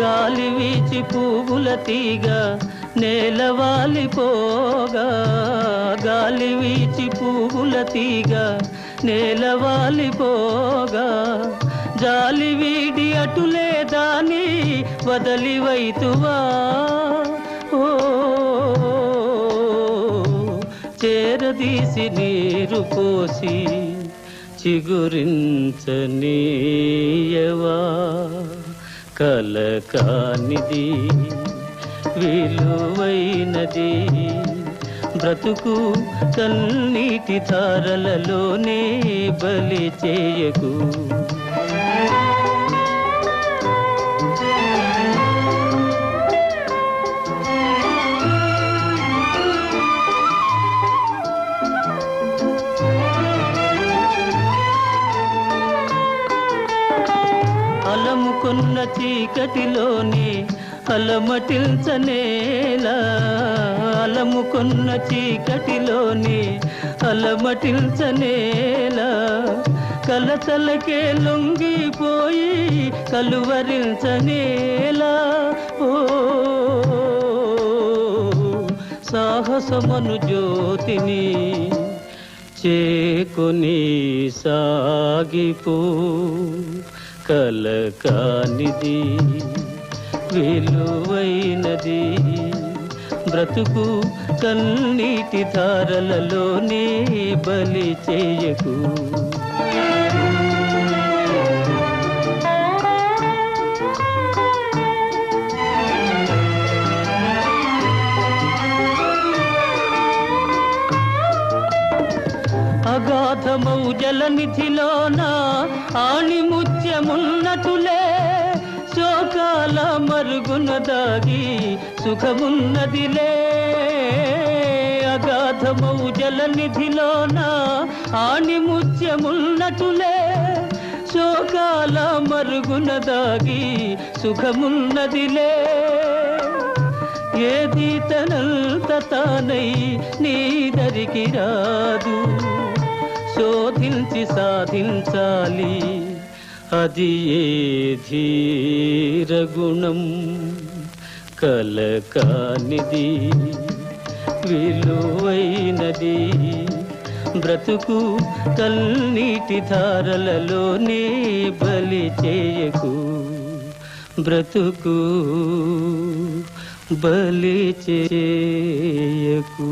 గాలి వీచి పువ్వుల తీగ నేలవాలిపోగా గాలి వీచి పువ్వుల తీగ నేలవాలిపోగా జాలి వీడి అటులే దాని వదలి వైతువా. ఓ చేరదీసి నీరు పోసి చిగురించనీయవా. కలకానిది విలువైనది. బ్రతుకు కన్నీటి ధారలలోనే బలి చేయకు. అలముకున్న చీకటిలోనే అలమటిల్చనేలా. అలముకున్న చీకటిలోనే అలమటిల్చనేలా. కలతలకే లొంగిపోయి కలువరించనేలా. ఓ సాహసమను జ్యోతిని చేకొని సాగిపో. కలకానిది విలువైనది. బ్రతుకు కన్నీటి ధారలలోనే బలి చేయకు. అగాధమౌ జలనిధిలోన ఆణిముత్యమున్నతులే శోకాల మరుగున దాగి సుఖమున్నదిలే. అగాధమౌ జలనిధిలోన ఆణిముత్యమున్నతులే శోకాల మరుగున దాగి సుఖమున్నదిలే. ఏది తనంత తానై నీదరికి రాదు. శోధించి సాధించాలి. అది ఏ ధీర గుణం కలకానిది విలువైనది. బ్రతుకు కల్నీటి ధారలలోనే బలి చేయకు. బ్రతుకు బలి చేయకు.